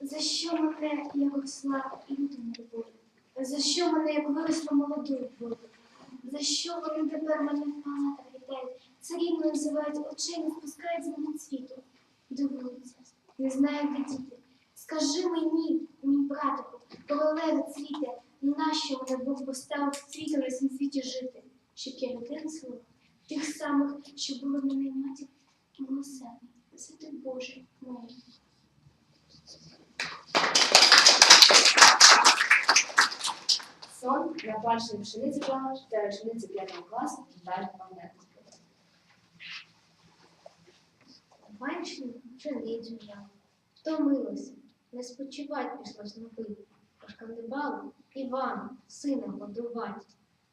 За що мене, Ярослав, люди не любили? За що мене, як виросла молодою буду? За що вони тепер мене палата вітають? Царівно називають очей, не спускають з мене світу. Дивуються, не знаю, де діти. Скажи мені, мій братику, королева цвіте, нащо мене Бог поставив світу на цьому світі жити? Щоб я людей слова, тих самих, що були в мене матір милосердні. Святий Боже, мої. Сон на пальчині пшениці плаваєш, та учениці п'ятого класу далі пам'ятати. Бачили, пшеницю жала, втомилася, не спочивать пішла снопи, пошкандибала. Івана, сина годувати.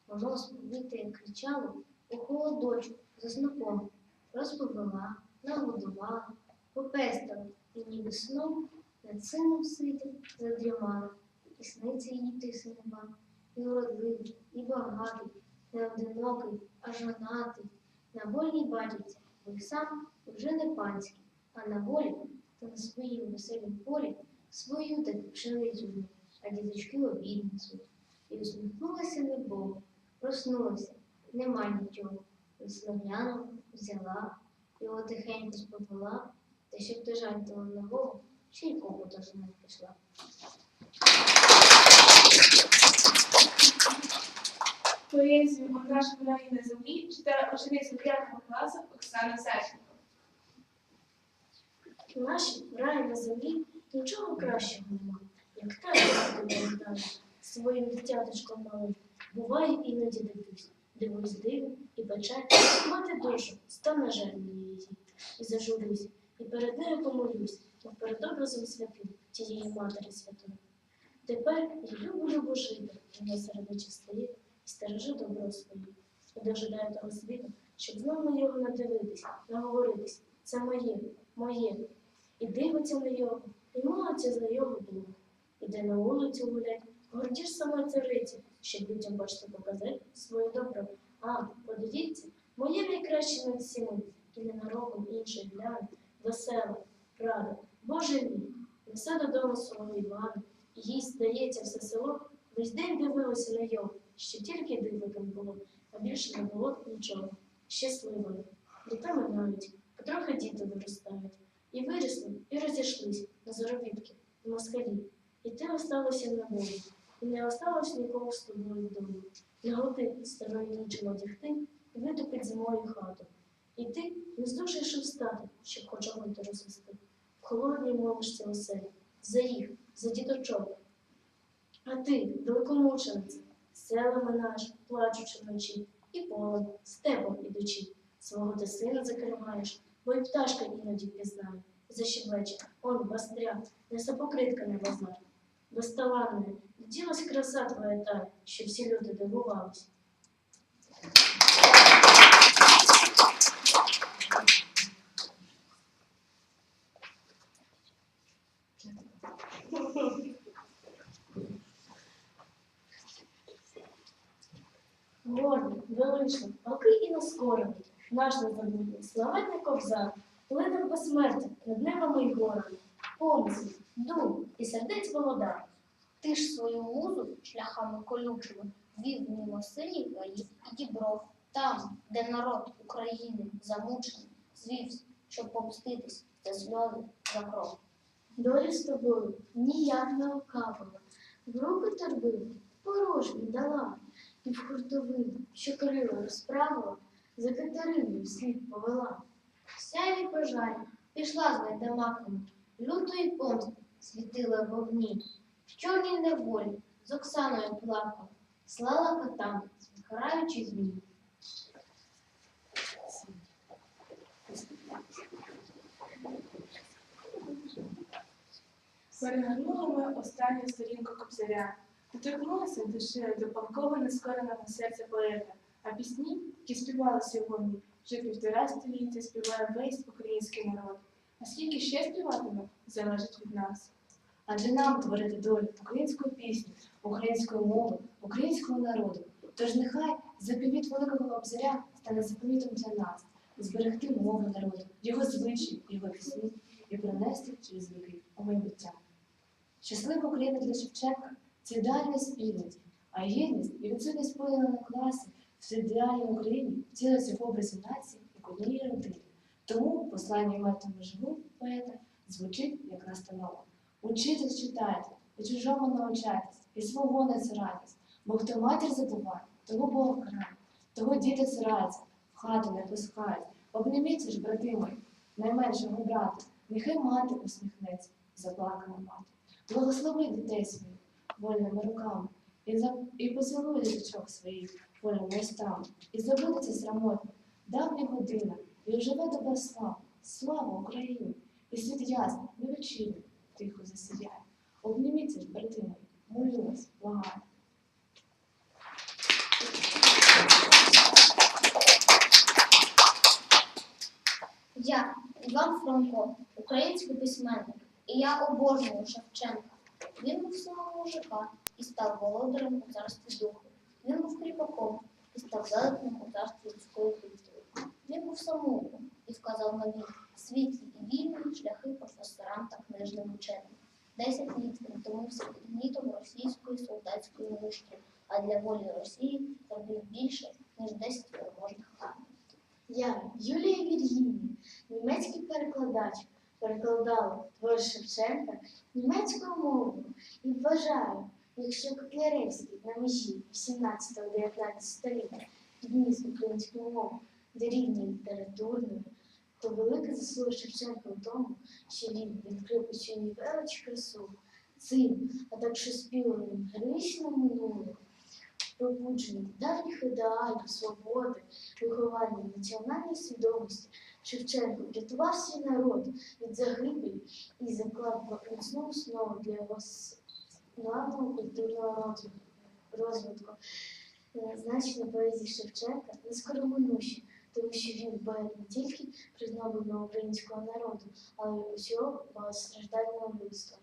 Воно сповите кричало у холодочку за снопом, розповела, нагодувала, попестила, і ніби сном над сином сидів, задрімала, і сниться їй ти синова, і уродливий, і багатий, не одинокий, а жонатий, на вольній батьківці, бо й сам вже не панський, а на волі та на своїм веселім полі свою таки пшеницю а діточки обід несуть. І усміхнулася небо, проснулася, нема нічого. І слав'яну взяла, його тихенько сповела, та щоб ти жаль того голову, ще й копу до не пішла. Поезію «Наша країна на землі читає учениця 5 класу Оксана Сеченко. У нашій раї на землі нічого кращого нема, як та повертає своїм дитяточком малим. Буває іноді дивлюсь, дивусь диву і печаль, мати душу, стане жаль мені її, і зажурюсь, і перед нею помолюсь, перед образом святим тієї матері святої. Тепер я любу жити, вона серед очі стоїть і стережи добро своє. І дожидаю того світу, щоб знову на його надивитись, наговоритись. Це моє, моє. І дивиться на його, і молиться за його думку. Іде на вулицю гулять, гордіш саме цариці, щоб людям бачити показати своє добро. А, подивіться, моє найкраще над всіми, і ненароком інших гляне, весела, рада, Боже мій, несе додому свого Івана, і їй здається все село, весь день дивилося на його, що тільки диво там було, а більше не було нічого. Щасливою. Літа минають, потрохи діти виростають. І вирісли, і розійшлись на заробітки, в москалі. І ти осталося на волі, і не осталось нікого з тобою вдома. Не готи старої нічим одягти і витопить зимою хату. І ти не здужаєш встати, щоб хоч огонь розвести. В холодній молишці оселі, за їх, за діточок. А ти, великомучениця, села минаєш, плачучи вночі, і полем, степом ідучи, свого ти сина закриваєш, бо й пташка іноді пізнає. Защебече, он востря, несе покритка на базар. Безталанне, ділась краса твоя та, що всі люди дивувались. Нескорений, наш незабутній, славетний кобзар, плине безсмертя над небами й горами, помисли, дум і сердець володар. Ти ж свою музу шляхами колючими вів мимо селів і дібров, там, де народ України замучений, звівся, щоб помститись за сльози за кров. Доля з тобою ніяк не окапала, в руки торбини порожні дала, і в хуртовину, що крила розправила, за Катериною слід повела. Сяйві пожарі пішла з недомаками, лютої помсти світила вогні, в чорній неволі з Оксаною плакала, слала котам, згораючи змій. Перегорнули ми останню сторінку кобзаря, доторкнулися душею до палкого нескореного серця поета, а пісні, які співали сьогодні, вже півтора століття співає весь український народ. А скільки ще співатиме, залежить від нас. Адже нам творити долю української пісні, української мови, українського народу. Тож нехай заповіт великого кобзаря стане заповітом для нас, зберегти мову народу, його звичаї, його пісні і принести через віки у майбуття. Щаслива Україна для Шевченка це ідеальна спільність, а гідність і відсутність поділу на класи в ідеальній Україні втілиться в образі нації як однієї родини. Тому послання метами живуть поета звучить як настанова. Учитись читайте, і чужому навчайтесь, і свого не цирайтесь, бо хто матір забуває, того Бог карає, того діти цираються, в хату не пускають. Обніміться ж, брати мої, найменшого брата, нехай мати усміхнеться, заплакана мати. Благослови дітей своїх вольними руками, і, за... і поцілуй діточок своїх вольними устами, і забудеться срамотно, давня година, і оживе доба слава, слава Україні! І світ ясний, невечірний, тихо засіяє. Обніміться ж, брати мої, молю вас, благаю. Я, Іван Франко, український письменник, і я обожнюю Шевченка. Він був сином мужика і став володарем у царстві духу. Він був кріпаком і став велетним у людської культури. Він був самотним і вказав нові світлі і вільні шляхи професорам та книжним ученим. Десять літ він томився під гнітом російської солдатської муштри, а для волі Росії зробив більше, ніж десять переможних армій. Я, Юлія Віргінія, німецький перекладач, перекладала твори Шевченка німецькою мовою і вважаю, якщо Котляревський на межі 18-19 століття підніс українську мову до рівня літературної, то велика заслуга Шевченка в тому, що він відкрив учені велич красу цим, а також співаним героїчним минулим, пробудженням давніх ідеалів, свободи, виховання національної свідомості. Шевченко врятував свій народ від загибелі і заклав міцну основу для його культурного розвитку. Е, Значення поезії Шевченка нескороминуще, тому що він дбає не тільки про знобленого українського народу, але й усього багатостраждального людства.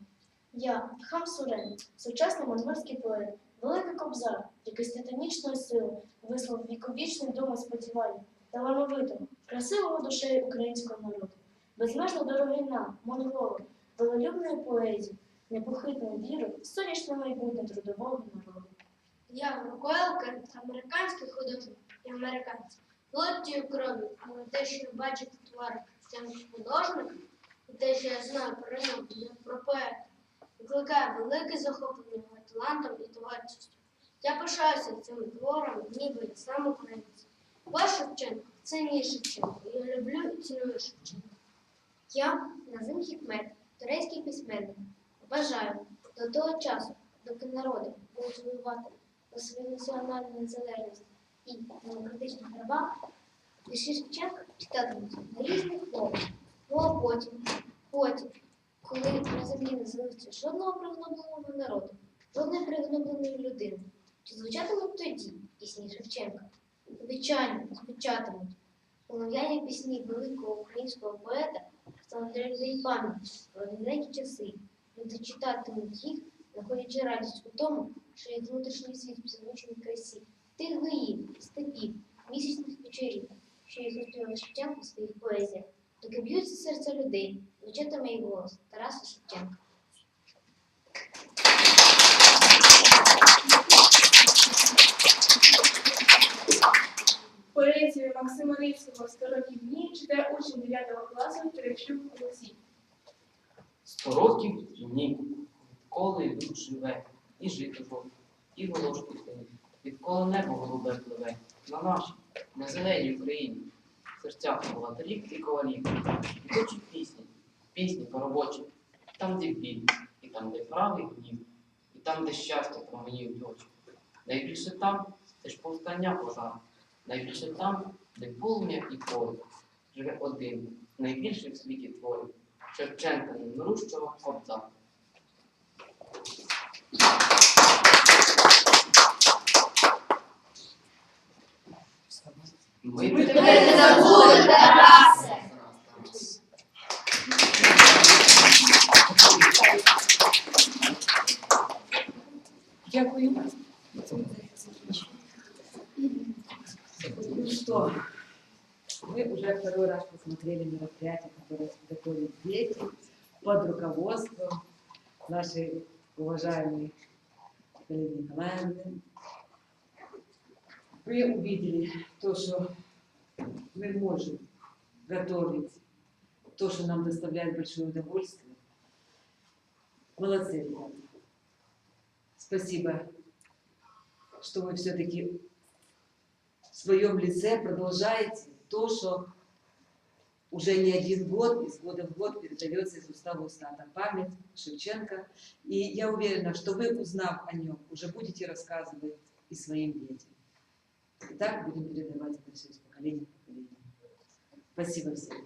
Я, Хам Сурен, сучасний монгольський поет, великий кобзар, який з титанічною силою вислов віковічний дум і сподівання, талановитого, красивого душею українського народу, безмежно дорогий нам, монголам, волелюбної поезії, непохитною вірою в сонячне майбутнє трудового народу. Я Рокоелка, американський художник і американець. Плоттю кров'ю, але те, що я бачив у тварах цього художника, і те, що я знаю про нього, як про поета, викликає велике захоплення його талантом і творчістю. Я пишаюся цими творами, ніби я сам українець. Ваш Шевченко це мій Шевченко. Я люблю і ціную Шевченка. Я Назим Хікмет, турецький письменник. Вважаю, до того часу, доки народи будуть воювати за свою національну незалежність і демократичні права, вірші Шевченка читатимуть на різних мовах. Ну а потім, потім, коли на землі не залишиться жодного пригнобленого народу, жодної пригнобленої людини, чи звучатимуть тоді пісні Шевченка? Звичайно, звучатимуть. Полум'яні пісні великого українського поета стали для про далекі часи. Люди читатимуть їх, знаходячи радість у тому, що їх внутрішній світ в психологічній красі, тих гаїв, степів, місячних вечорів, що їх розповіли Шевченко в своїх поезіях, доки б'ються серця людей, звучатиме й голос Тараса Шевченка. Поезію Максима Рильського «Сто дні читає учень 9 класу Терещук Олексій. Сто років і ні. Відколи люд живе, і жити жовт, і волошки пине. Відколи небо голубе пливе на нашій, на зеленій Україні. Серцях володарів і ковалів. І хочуть пісні, пісні поробочі. Там, де біль, і там, де правий гнів, і там, де щастя променів очі. Найбільше там, де ж повстання пожар. Найбільше там, де полум'я і поле. Живе один, найбільший в світі творів. Шевченка немирущого кобза. Ми тебе не забудемо, Тарасе! Посмотрели мероприятие, которое готовят дети под руководством нашей уважаемой Галины Николаевны. Вы увидели то, что мы можем готовить, то, что нам доставляет большое удовольствие. Молодцы, ребята. Спасибо, что вы все-таки в своем лице продолжаете то, что уже не один год, из года в год передается из уста в уста. Это память Шевченко. И я уверена, что вы, узнав о нем, уже будете рассказывать и своим детям. И так будем передавать это все из поколения в поколение. Спасибо всем.